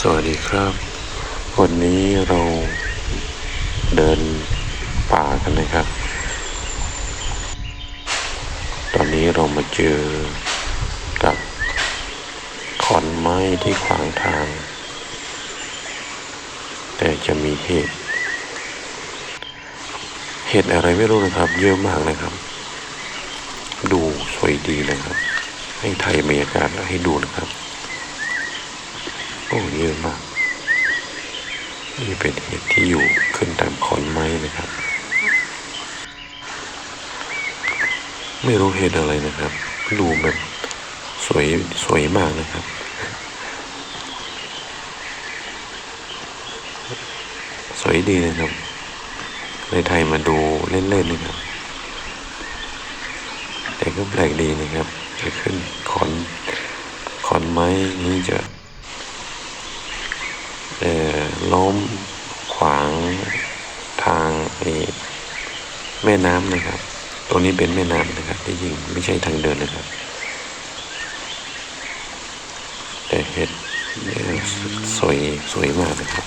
สวัสดีครับ วันนี้เราเดินป่ากันนะครับ ตอนนี้เรามาเจอกับขอนไม้ที่ขวางทาง แต่จะมีเห็ดเห็ดอะไรไม่รู้นะครับ เยอะมากนะครับ ดูสวยดีนะครับ ให้ไทยบรรยากาศให้ดูนะครับ อ้เยอะมาก นี่เป็นเห็ดที่อยู่ขึ้นตามขอนไม้นะครับ ไม่รู้เห็ดอะไรนะครับดูแบบสวยสวยมากนะครับสวยดีนะครับ ในไทยมาดูเล่นๆนะครับ แต่ก็แปลกดีนะครับ จะขึ้นขอนขอนไม้นี้จะ เอ่อล้มขวางทางไอ้แม่น้ำนะครับตัวนี้เป็นแม่น้ำนะครับที่ยิงไม่ใช่ทางเดินนะครับ แต่เห็ดนี่สวยสวยมากนะครับ